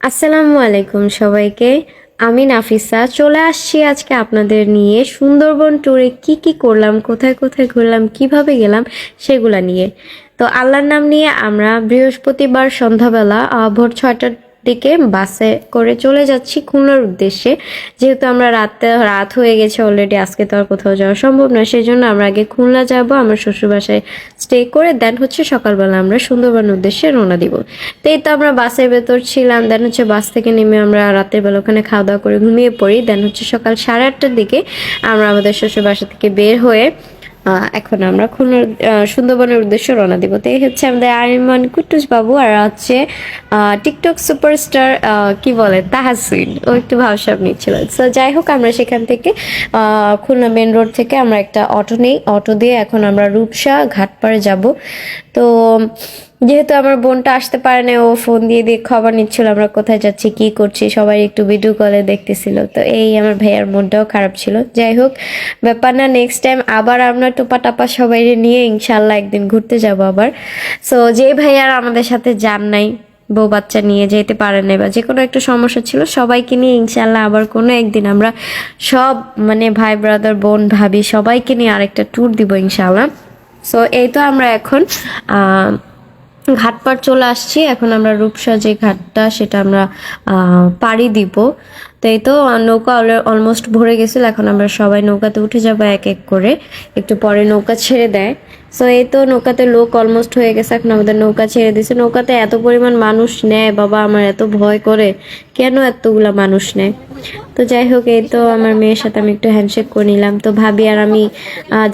আসসালামু আলাইকুম সবাইকে। আমি নাফিসা। চলে আসছি আজকে আপনাদের নিয়ে সুন্দরবন ট্যুরে কি কি করলাম, কোথায় কোথায় ঘুরলাম, কীভাবে গেলাম সেগুলা নিয়ে। তো আল্লাহর নাম নিয়ে আমরা বৃহস্পতিবার সন্ধ্যাবেলা ভোর ছয়টার দিকে বাসে করে চলে যাচ্ছি খুলনার উদ্দেশ্যে। যেহেতু আমরা রাতে রাত হয়ে গেছে অলরেডি আজকে তো আর কোথাও যাওয়া সম্ভব নয় সেই জন্য আমরা আগে খুলনা যাব, আমার শ্বশুরবাসায় স্টে করে দেন হচ্ছে সকালবেলা আমরা সুন্দরবন উদ্দেশ্যে রওনা দিব। তো এই তো আমরা বাসের ভেতর ছিলাম দেন হচ্ছে বাস থেকে নেমে আমরা রাতের বেলা ওখানে খাওয়া দাওয়া করে ঘুমিয়ে পড়ি দেন হচ্ছে সকাল সাড়ে আটটার দিকে আমরা আমাদের শ্বশুর বাসা থেকে বের হয়ে এখন আমরা খুলনার সুন্দরবনের উদ্দেশ্যে রওনা দিব। তো এই হচ্ছে আমাদের আরিমান কুটুস বাবু আর হচ্ছে টিকটক সুপারস্টার কি বলে তাহাসুইন ও একটু ভাবসাব নিচ্ছিল। তো যাই হোক, আমরা সেখান থেকে খুলনা মেন রোড থেকে আমরা একটা অটো নেই। অটো দিয়ে এখন আমরা রূপসা ঘাটপাড়ে যাব। তো, যেহেতু আমার বোনটা আসতে পারে না, ও ফোন দিয়ে দিয়ে খবর নিচ্ছিল আমরা কোথায় যাচ্ছি, কি করছি, সবাই একটু ভিডিও কলে দেখতেছিল। তো এই আমার ভাইয়ার মনটাও খারাপ ছিল। যাই হোক, ব্যাপার না নেক্সট টাইম আবার আমরা টোপা টাপা সবাই নিয়ে ইনশাল্লাহ একদিন ঘুরতে যাব আবার। সো যে ভাইয়ার আমাদের সাথে যান নাই, বউ বাচ্চা নিয়ে যেতে পারেন না বা যে কোনো একটা সমস্যা ছিল, সবাইকে নিয়ে ইনশাল্লাহ আবার কোনো একদিন আমরা সব মানে ভাই ব্রাদার বোন, ভাবি সবাইকে নিয়ে আরেকটা ট্যুর দিব ইনশাল্লাহ সো এই তো আমরা এখন ঘাটপাড় চলে আসছি। এখন আমরা রূপসা যে ঘাটটা সেটা আমরা পাড়ি দিব। তো এই তো নৌকা অলমোস্ট ভরে গেছিল, এখন আমরা সবাই নৌকাতে উঠে যাব এক এক করে। একটু পরে নৌকা ছেড়ে দেয়। সো এই তো নৌকাতে লোক অলমোস্ট হয়ে গেছে, এখন আমাদের নৌকা ছেড়ে দিয়েছে। নৌকাতে এত পরিমাণ মানুষ নেয়, বাবা, আমার এত ভয় করে। কেন এতগুলা মানুষ নেয়? তো যাই হোক, এই তো আমার মেয়ের সাথে আমি একটু হ্যান্ডশেক করে নিলাম। তো ভাবি আর আমি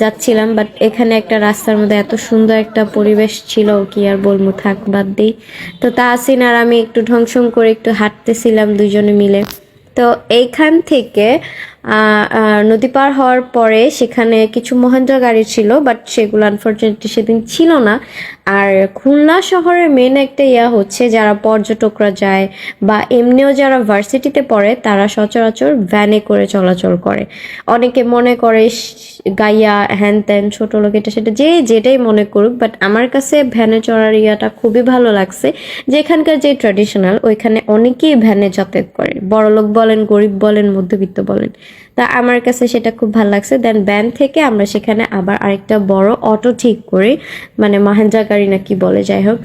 যাচ্ছিলাম বাট এখানে একটা রাস্তার মধ্যে এত সুন্দর একটা পরিবেশ ছিল, কি আর বলব, থাক বাদ দিই। তো তা তাহসিন আর আমি একটু ঢংসং করে একটু হাঁটতেছিলাম দুজনে মিলে। তো এইখান থেকে নদী পার হওয়ার পরে সেখানে কিছু মহেন্দ্র গাড়ি ছিল বাট সেগুলো আনফর্চুনেটলি সেদিন ছিল না। আর খুলনা শহরের মেন একটা ইয়া হচ্ছে যারা পর্যটকরা যায় বা এমনিও যারা ভার্সিটিতে পড়ে, তারা সচরাচর ভ্যানে করে চলাচল করে। অনেকে মনে করে গাইয়া, হ্যান ত্যান, ছোট লোক, এটা সেটা যে যেটাই মনে করুক বাট আমার কাছে ভ্যানে চড়ার ইয়াটা খুবই ভালো লাগছে। যে এখানকার যে ট্র্যাডিশনাল ওইখানে অনেকেই ভ্যানে যাতায়াত করে। বড় লোক বলেন, গরিব বলেন, মধ্যবিত্ত বলেন। তা আমার কাছে সেটা খুব ভালো লাগছে। দেন ব্যান থেকে আমরা সেখানে আবার আরেকটা বড় অটো ঠিক করি মানে মাহেন্দ্রা গাড়ি নাকি বলে, যাই হোক।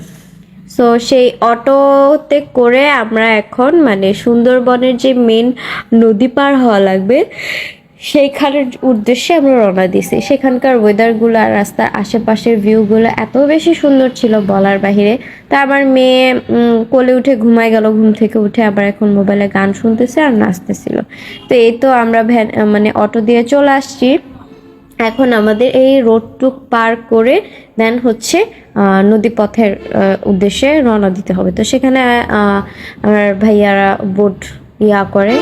সো সেই অটোতে করে আমরা এখন মানে সুন্দরবনের যে মেন নদী পার হওয়া লাগবে সেইখানের উদ্দেশ্যে আমরা রওনা দিছি সেখানকার ওয়েদারগুলো আর রাস্তার আশেপাশের ভিউগুলো এত বেশি সুন্দর ছিল বলার বাহিরে। তা আমার মেয়ে কোলে উঠে ঘুমায় গেল, ঘুম থেকে উঠে আবার এখন মোবাইলে গান শুনতেছে আর নাচতেছিল। তো এই তো আমরা ভ্যান মানে অটো দিয়ে চলে আসছি। এখন আমাদের এই রোডটুক পার করে দেন হচ্ছে নদীপথের উদ্দেশ্যে রওনা দিতে হবে। তো সেখানে আমার ভাইয়ারা বোট ইয়া করে।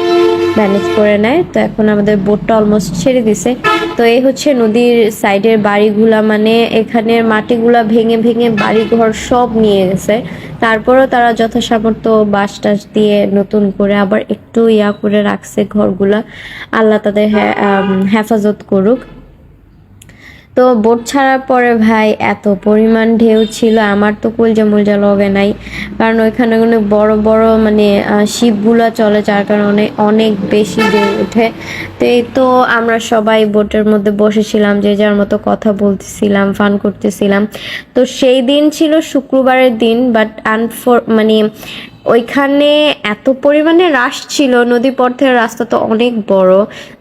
ম্যানেজ করে নেয়। তো এখন আমাদের বোটটা অলমোস্ট ছেড়ে দিছে। তো এই হচ্ছে নদীর সাইডের বাড়িগুলা মানে এখানের মাটিগুলা ভেঙে ভেঙে বাড়ি ঘর সব নিয়ে গেছে। তারপরও তারা যথাসামর্থ্য বাঁশ টাস দিয়ে নতুন করে আবার একটু ইয়া করে রাখছে ঘরগুলা। আল্লাহ তাদের হেফাজত করুক। তো বোট ছাড়ার পরে ভাই এত পরিমাণ ঢেউ ছিল, আমার তো কুলজা মুলজা লগে নাই। কারণ ওইখানে অনেক বড় বড় মানে শিপগুলা চলে, যার কারণে অনেক বেশি ঢেউ ওঠে। তো এই তো আমরা সবাই বোটের মধ্যে বসেছিলাম, যে যার মতো কথা বলতেছিলাম, ফান করতেছিলাম। তো সেই দিন ছিল শুক্রবারের দিন বাট আনফর মানে ওইখানে এত পরিমাণে রাশ ছিল, নদী পথের রাস্তা তো অনেক বড়,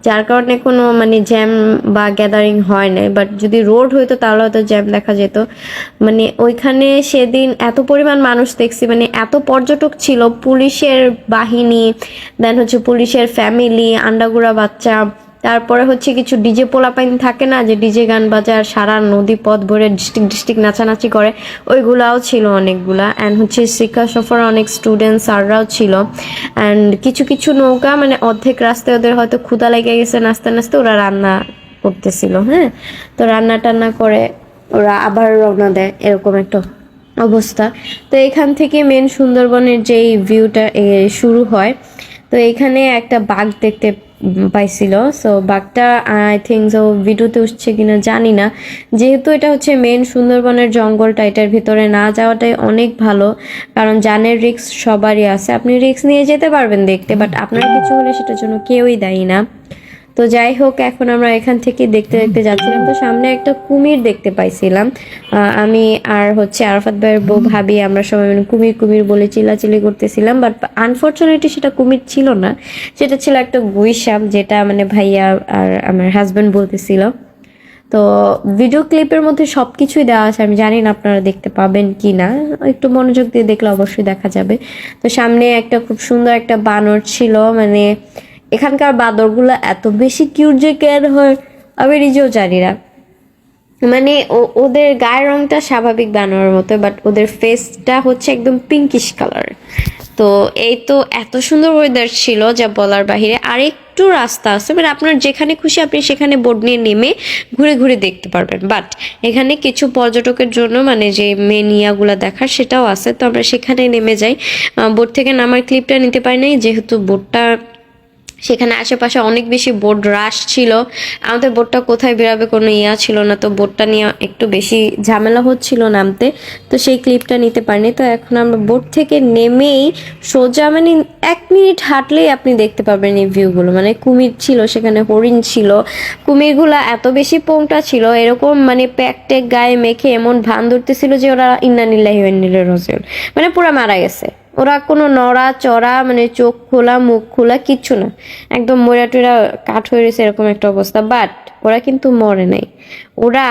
যার কারণে কোনো মানে জ্যাম বা গ্যাদারিং হয় নাই। বাট যদি রোড হইতো তাহলে হয়তো জ্যাম দেখা যেত। মানে ওইখানে সেদিন এত পরিমাণ মানুষ দেখছি মানে এত পর্যটক ছিল, পুলিশের বাহিনী দেন হচ্ছে পুলিশের ফ্যামিলি আন্ডাগুড়া বাচ্চা তারপরে হচ্ছে কিছু ডিজে পোলাপাইন থাকে না, যে ডিজে গান বাজার সারা নদী পথ ভরে ডিস্ট্রিক্ট ডিস্ট্রিক্ট নাচানাচি করে, ওইগুলাও ছিল অনেকগুলা। অ্যান্ড হচ্ছে শিক্ষা সফর অনেক স্টুডেন্ট স্যাররাও ছিল। অ্যান্ড কিছু কিছু নৌকা মানে অর্ধেক রাস্তায় ওদের হয়তো ক্ষুদা লেগে গেছে, নাচতে নাচতে ওরা রান্না করতেছিল হ্যাঁ? তো রান্না টান্না করে ওরা আবার রওনা দেয়, এরকম একটা অবস্থা। তো এখান থেকে মেন সুন্দরবনের যেই ভিউটা শুরু হয়, তো এখানে একটা বাঘ দেখতে পাইছিল। সো বাঘটা আই থিঙ্ক সো ভিডিওতে উঠছে কিনা জানি না। যেহেতু এটা হচ্ছে মেন সুন্দরবনের জঙ্গলটা, এটার ভিতরে না যাওয়াটাই অনেক ভালো। কারণ জানের রিক্স সবারই আছে। আপনি রিক্স নিয়ে যেতে পারবেন দেখতে বাট আপনার কিছু হলে সেটার জন্য কেউই দায়ী না। তো যাই হোক, এখন আমরা এখান থেকে দেখতে দেখতে যাচ্ছিলাম। তো সামনে একটা কুমির দেখতে পাইছিলাম। আমি আর হচ্ছে আরাফাত ভাইয়ের বউ ভাবি, আমরা সবাই মানে কুমির কুমির বলে চিল্লাচিল্লি করতেছিলাম। বাট আনফর্চুনেটলি সেটা কুমির ছিল না। সেটা ছিল একটা গুইসাপ, যেটা মানে ভাইয়া আর আমার হাজব্যান্ড বলতেছিল। তো ভিডিও ক্লিপের মধ্যে সব কিছুই দেওয়া আছে। আমি জানি না আপনারা দেখতে পাবেন কি না একটু মনোযোগ দিয়ে দেখলে অবশ্যই দেখা যাবে। তো সামনে একটা খুব সুন্দর একটা বানর ছিল। মানে এখানকার বাদরগুলো এত বেশি কিউট যে কেয়ার হয় আমি নিজেও জানি না। মানে ওদের গায়ের রংটা স্বাভাবিক বানানোর মতো বাট ওদের ফেসটা হচ্ছে একদম পিঙ্কিশ কালার তো এই তো এত সুন্দর ওয়েদার ছিল, যা বলার বাহিরে। আর একটু রাস্তা আছে মানে আপনার যেখানে খুশি আপনি সেখানে বোর্ড নিয়ে নেমে ঘুরে ঘুরে দেখতে পারবেন। বাট এখানে কিছু পর্যটকের জন্য মানে যে মেন ইয়াগুলো দেখার সেটাও আছে, তো আমরা সেখানে নেমে যাই। বোর্ড থেকে নামার ক্লিপটা নিতে পারি নাই, যেহেতু বোর্ডটা সেখানে আশেপাশে অনেক বেশি বোর্ড রাশ ছিল। আমাদের বোর্ডটা কোথায় বেরাবে কোনো ইয়া ছিল না, তো বোর্ডটা নিয়ে একটু বেশি ঝামেলা হচ্ছিল নামতে। তো সেই ক্লিপটা নিতে পারিনি। তো এখন আমরা বোর্ড থেকে নেমেই সোজা মানে এক মিনিট হাঁটলেই আপনি দেখতে পাবেন এই ভিউগুলো মানে কুমির ছিল, সেখানে হরিণ ছিল। কুমিরগুলো এত বেশি পোংটা ছিল, এরকম মানে প্যাক ট্যাক গায়ে মেখে এমন ভান ধরতেছিল যে ওরা ইন্নানিল্লাহি ওয়ান্নিল্লাহি রাজিউন। মানে পুরা মারা গেছে। ওরা কোনো নড়া চড়া মানে চোখ খোলা, মুখ খোলা কিচ্ছু না। একদম মরা টুরা কাঠ হয়ে রয়েছে এরকম একটা অবস্থা। বাট ওরা কিন্তু মরে নাই। ওরা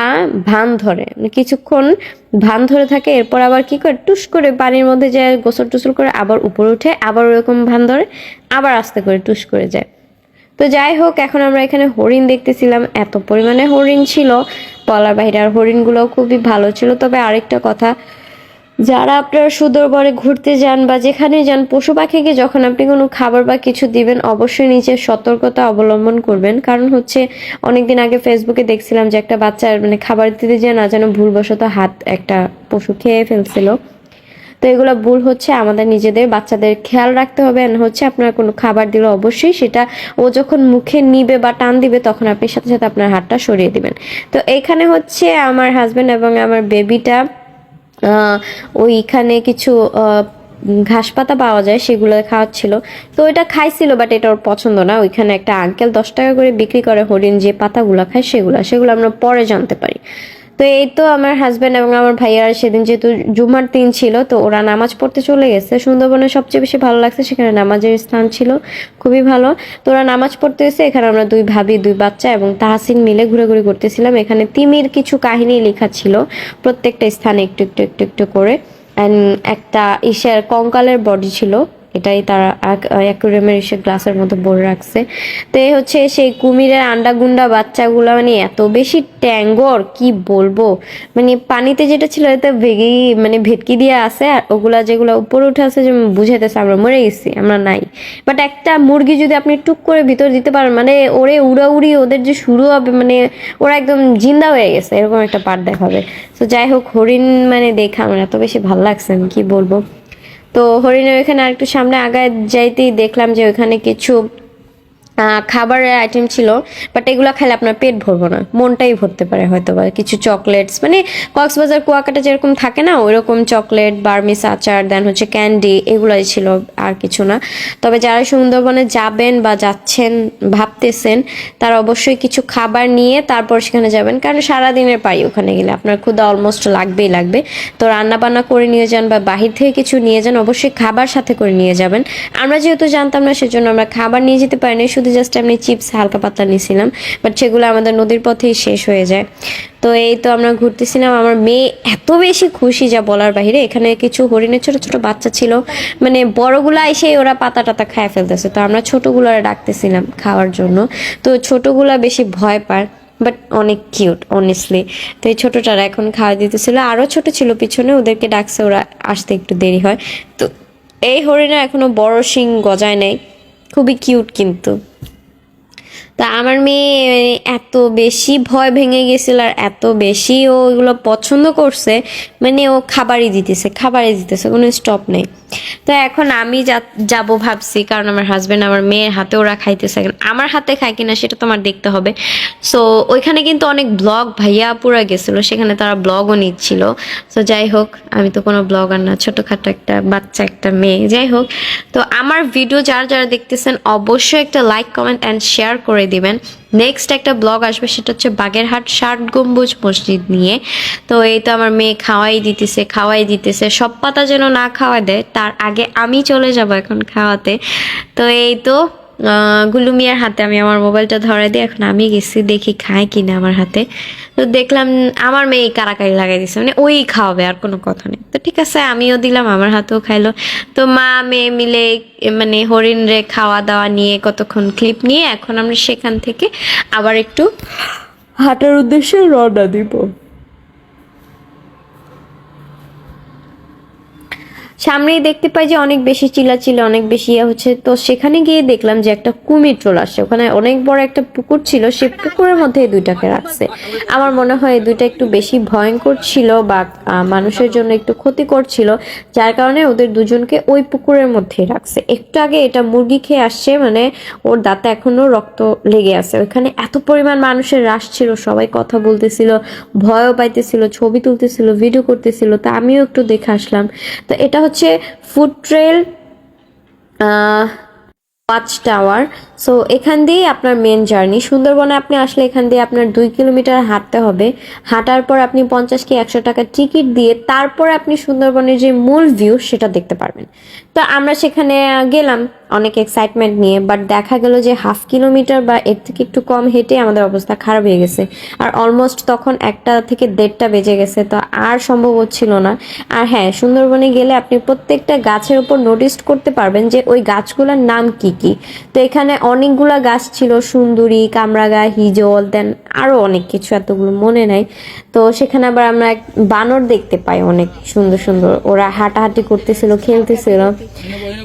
ভান ধরে। মানে কিছুক্ষণ ভান ধরে থাকে, এরপর আবার কি করে? টুস করে পানির মধ্যে যায়, গোসল টুসল করে আবার উপরে উঠে আবার ওরকম ভান ধরে, আবার আস্তে করে টুস করে যায়। তো যাই হোক, এখন আমরা এখানে হরিণ দেখতেছিলাম। এত পরিমাণে হরিণ ছিল। বলার বাইরে আর হরিণগুলো খুবই ভালো ছিল। তবে আরেকটা কথা যারা আপনারা সুন্দরবনে ঘুরতে যান বা যেখানে যান, পশু পাখিকে যখন আপনি কোনো খাবার বা কিছু দিবেন, অবশ্যই নিজের সতর্কতা অবলম্বন করবেন। কারণ হচ্ছে, অনেকদিন আগে ফেসবুকে দেখছিলাম যে একটা বাচ্চার মানে খাবার দিতে যে না যেন ভুলবশত হাত একটা পশু খেয়ে ফেলছিল। তো এগুলো ভুল হচ্ছে, আমাদের নিজেদের বাচ্চাদের খেয়াল রাখতে হবে। হচ্ছে, আপনার কোনো খাবার দিলে অবশ্যই সেটা ও যখন মুখে নিবে বা টান দিবে, তখন আপনি সাথে সাথে আপনার হাতটা সরিয়ে দিবেন। তো এইখানে হচ্ছে, আমার হাজব্যান্ড এবং আমার বেবিটা ওইখানে কিছু ঘাস পাতা পাওয়া যায়, সেগুলো খাওয়াচ্ছিল। তো এটা খাইছিল বাট এটা ওর পছন্দ না। ওইখানে একটা আঙ্কেল দশ টাকা করে বিক্রি করে হরিণ যে পাতাগুলো খায়, সেগুলো সেগুলো আমরা পরে জানতে পারি। তো এই তো আমার হাজব্যান্ড এবং আমার ভাইয়ারা সেদিন যেহেতু জুমার দিন ছিল, তো ওরা নামাজ পড়তে চলে গেছে। সুন্দরবনে সবচেয়ে বেশি ভালো লাগছে সেখানে নামাজের স্থান ছিল, খুবই ভালো। তো ওরা নামাজ পড়তে এসে এখানে আমরা দুই ভাবি, দুই বাচ্চা এবং তাহসিন মিলে ঘুরে ঘুরে করতেছিলাম। এখানে তিমির কিছু কাহিনী লেখা ছিল, প্রত্যেকটা স্থানে একটু একটু একটু একটু করে। অ্যান্ড একটা ইসের কঙ্কালের বডি ছিল। এটাই তারা অ্যাকুরিয়ামের এসে গ্লাসের মধ্যে ভরে রাখছে। তো এই হচ্ছে সেই কুমিরের আন্ডা গুন্ডা বাচ্চাগুলো মানে এত বেশি ট্যাঙ্গর, কি বলব? মানে পানিতে যেটা ছিল এতে ভেগেই মানে ভেটকি দিয়ে আছে, আর ওগুলা যেগুলো উপরে উঠে আছে যে বুঝাইতেছে আমরা মরে গেছি, আমরা নাই। বাট একটা মুরগি যদি আপনি টুক করে ভিতর দিতে পারেন মানে ওরে উড়াউড়ি, ওদের যে শুরু হবে মানে ওরা একদম জিন্দা হয়ে গেছে, এরকম একটা পার্ট দেখাবে। তো যাই হোক, হরিণ মানে দেখা আমার এত বেশি ভালো লাগছে আমি কি বলব? তো হরিণের ওইখানে আরেকটু সামনে আগায় যাইতেই দেখলাম যে ওইখানে কিছু খাবারের আইটেম ছিল বাট এগুলো খেলে আপনার পেট ভরবো না। মনটাই ভরতে পারে হয়তো বা কিছু চকলেটস মানে কক্সবাজার, কুয়াকাটা যেরকম থাকে না, ওইরকম চকলেট বার্মিস আচার দেন হচ্ছে ক্যান্ডি এগুলাই ছিল আর কিছু না। তবে যারা সুন্দরবনে যাবেন বা যাচ্ছেন, ভাবতেছেন, তারা অবশ্যই কিছু খাবার নিয়ে তারপর সেখানে যাবেন। কারণ সারাদিনের পাই ওখানে গেলে। আপনার ক্ষুদা অলমোস্ট লাগবেই লাগবে। তো রান্না বান্না করে নিয়ে যান বা বাহির থেকে কিছু নিয়ে যান, অবশ্যই খাবার সাথে করে নিয়ে যাবেন। আমরা যেহেতু জানতাম না, সেজন্য আমরা খাবার নিয়ে যেতে পারিনি। শুধু জাস্ট এমনি চিপস হালকা পাতলা নিয়েছিলাম বাট সেগুলো আমাদের নদীর পথেই শেষ হয়ে যায়। তো এই তো আমরা ঘুরতেছিলাম, আমার মেয়ে এত বেশি খুশি যা বলার বাইরে এখানে কিছু হরিণের ছোট ছোট বাচ্চা ছিল মানে বড়গুলা এসে ওরা পাতা টাতা খায় ফেলতেছে। তো আমরা ছোটগুলো ডাকতেছিলাম খাওয়ার জন্য, তো ছোটগুলা বেশি ভয় পায় বাট অনেক কিউট অনেস্টলি তো এই ছোটোটারা এখন খাওয়া দিতেছিল আরও ছোট ছিল পিছনে, ওদেরকে ডাকছে ওরা আসতে একটু দেরি হয়। তো এই হরিণা এখনও বড় শিং গজায় নেই, খুবই কিউট কিন্তু। তা আমার মেয়ে এত বেশি ভয় ভেঙে গেছিল আর এত বেশি ও এগুলো পছন্দ করছে মানে ও খাবারই দিতেছে খাবারই দিতেছে, কোনো স্টপ নেই। তো এখন আমি যাব ভাবছি, কারণ আমার হাজব্যান্ড আমার মেয়ের হাতে ওরা খাইতেছে আমার হাতে খায় কিনা সেটা তোমার দেখতে হবে। সো ওইখানে কিন্তু অনেক ব্লগ ভাইয়া পুরা গেছিল, সেখানে তারা ব্লগও নিচ্ছিল। তো যাই হোক, আমি তো কোনো ব্লগার না, ছোটোখাটো একটা বাচ্চা, একটা মেয়ে, যাই হোক। তো আমার ভিডিও যারা যারা দেখতেছেন, অবশ্যই একটা লাইক কমেন্ট অ্যান্ড শেয়ার করে দিবেন। নেক্সট একটা ব্লগ আসবে, সেটা হচ্ছে বাগেরহাট ষাট গম্বুজ মসজিদ নিয়ে। তো এই তো আমার মেয়ে খাওয়াই দিতেছে খাওয়াই দিতেছে। সব পাতা যেন না খাওয়া দেয়, তার আগে আমি চলে যাব এখন খাওয়াতে। তো এই তো আহ, গুলু মিয়ার হাতে আমি আমার মোবাইলটা ধরে দিই। এখন আমি গেছি দেখি খায় কিনা আমার হাতে। তো দেখলাম আমার মেয়ে কারাকারি লাগাই দিছে। মানে ওই খাওয়াবে আর কোনো কথা নেই। তো ঠিক আছে আমিও দিলাম আমার হাতেও খাইলো। তো মা মেয়ে মিলে মানে হরিণ রে খাওয়া দাওয়া নিয়ে কতক্ষণ ক্লিপ নিয়ে এখন আমরা সেখান থেকে আবার একটু হাঁটার উদ্দেশ্যে রওনা দিব। সামনেই দেখতে পাই যে অনেক বেশি চিল্লাচিল্লি, অনেক বেশি ইয়ে হচ্ছে। তো সেখানে গিয়ে দেখলাম যে একটা কুমির চলে আসছে। ওখানে অনেক বড় একটা পুকুর ছিল, সে পুকুরের মধ্যে দুইটাকে রাখছে। আমার মনে হয় দুইটা একটু বেশি ভয়ঙ্কর ছিল বা মানুষের জন্য একটু ক্ষতিকর ছিল, যার কারণে ওদের দুজনকে ওই পুকুরের মধ্যেই রাখছে। একটু আগে এটা মুরগি খেয়ে আসছে মানে ওর দাঁতে এখনও রক্ত লেগে আছে। ওখানে এত পরিমাণ মানুষের রাশ ছিল, সবাই কথা বলতেছিল, ভয়ও পাইতেছিল, ছবি তুলতেছিল ভিডিও করতেছিল, তা আমিও একটু দেখে আসলাম। তো এটা হচ্ছে food trail watch tower so এখান দিয়েই আপনার মেন জার্নি সুন্দরবনে আপনি আসলে এখান দিয়ে আপনার দুই কিলোমিটার হাঁটতে হবে। হাঁটার পর আপনি পঞ্চাশ কি একশো টাকা টিকিট দিয়ে তারপর আপনি সুন্দরবনের যে মূল ভিউ সেটা দেখতে পারবেন। তো আমরা সেখানে গেলাম অনেক এক্সাইটমেন্ট নিয়ে বাট দেখা গেল যে হাফ কিলোমিটার বা এর থেকে একটু কম হেঁটে আমাদের অবস্থা খারাপ হয়ে গেছে। আর অলমোস্ট তখন একটা থেকে দেড়টা বেজে গেছে, তো আর সম্ভব হচ্ছিল না। আর হ্যাঁ সুন্দরবনে গেলে আপনি প্রত্যেকটা গাছের উপর নোটিস করতে পারবেন যে ওই গাছগুলোর নাম কি কি। তো এখানে অনেকগুলা গাছ ছিল, সুন্দরী কামরাগা হিজল দেন আরও অনেক কিছু এতগুলো মনে নাই। তো সেখানে আবার আমরা এক বানর দেখতে পাই অনেক সুন্দর সুন্দর। ওরা হাঁটাহাঁটি করতেছিল, খেলতেছিল।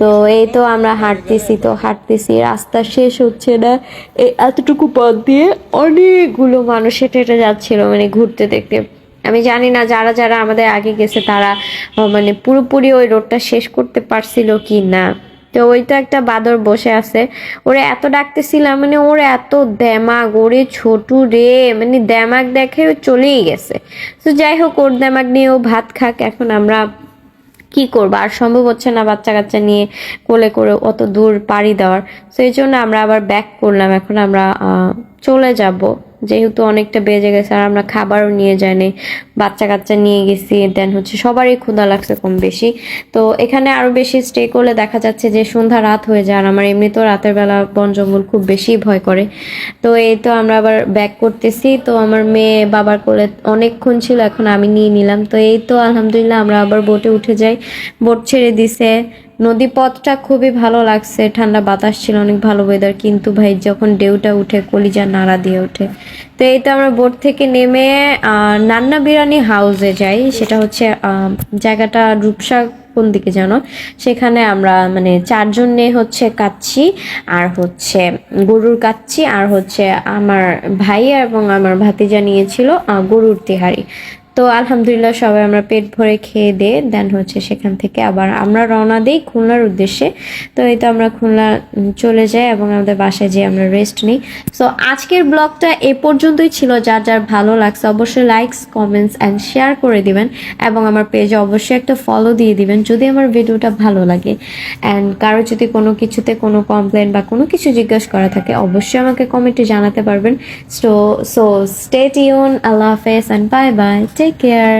তো এই তো আমরা হাঁটতেছি, তো হাঁটতেছি, রাস্তা শেষ হচ্ছে না। এই এতটুকু পথ দিয়ে অনেকগুলো মানুষ হেঁটে হেঁটে যাচ্ছিল মানে ঘুরতে দেখতে। আমি জানি না যারা যারা আমাদের আগে গেছে তারা মানে পুরোপুরি ওই রোডটা শেষ করতে পারছিল কি না। তো ওইটা একটা বাদর বসে আছে। ওরে এত ডাকতেছিলাম মানে ওর এত দ্যামাগ ওরে ছোটু রে মানে দ্যামাগ দেখে ও চলেই গেছে। তো যাই হোক, ওর দ্যামাগ নিয়ে ও ভাত খাক, এখন আমরা কি করব? আর সম্ভব হচ্ছে না বাচ্চা কাচ্চা নিয়ে কোলে করে অত দূর পাড়ি দেওয়ার। সেই জন্য আমরা আবার ব্যাক করলাম, এখন আমরা চলে যাব। যেহেতু অনেকটা বেজে গেছে আর আমরা খাবারও নিয়ে যাইনি বাচ্চা কাচ্চা নিয়ে গেছি দেন হচ্ছে সবারই ক্ষুধা লাগছে কম বেশি। তো এখানে আরও বেশি স্টে করলে দেখা যাচ্ছে যে সন্ধ্যা রাত হয়ে যায় আর আমার এমনিতেও রাতের বেলা বন জঙ্গল খুব বেশি ভয় করে। তো এই তো আমরা আবার ব্যাক করতেছি, তো আমার মেয়ে বাবার কোলে অনেকক্ষণ ছিল, এখন আমি নিয়ে নিলাম। তো এই তো আলহামদুলিল্লাহ আমরা আবার বোটে উঠে যাই। বোট ছেড়ে দিছে নদী পথটা খুবই ভালো লাগছে, ঠান্ডা বাতাস ছিল, অনেক ভালো ওয়েদার কিন্তু ভাই যখন ডেউটা উঠে কলিজা নাড়া দিয়ে ওঠে তো এই তো আমরা বোট থেকে নেমে নান্না বিরানি হাউসে যাই, সেটা হচ্ছে জায়গাটা রূপসা কোন দিকে জানো? সেখানে আমরা মানে চারজন নিয়ে হচ্ছে কাচ্ছি, আর হচ্ছে গরুর কাচ্ছি, আর হচ্ছে আমার ভাই এবং আমার ভাতিজা নিয়েছিল গরুর তিহারি। তো আলহামদুলিল্লাহ সবাই আমরা পেট ভরে খেয়ে দিয়ে দেন হচ্ছে সেখান থেকে আবার আমরা রওনা দিই খুলনার উদ্দেশ্যে। তো এই তো আমরা খুলনা চলে যাই এবং আমাদের বাসায় যেয়ে আমরা রেস্ট নিই। সো আজকের ব্লগটা এ পর্যন্তই ছিল। যার যার ভালো লাগছে অবশ্যই লাইকস কমেন্টস অ্যান্ড শেয়ার করে দিবেন এবং আমার পেজে অবশ্যই একটা ফলো দিয়ে দিবেন যদি আমার ভিডিওটা ভালো লাগে। অ্যান্ড কারও যদি কোনো কিছুতে কোনো কমপ্লেন বা কোনো কিছু জিজ্ঞেস করা থাকে, অবশ্যই আমাকে কমেন্টে জানাতে পারবেন। সো সো স্টে টিউন আল্লাহ হাফেজ and bye bye take care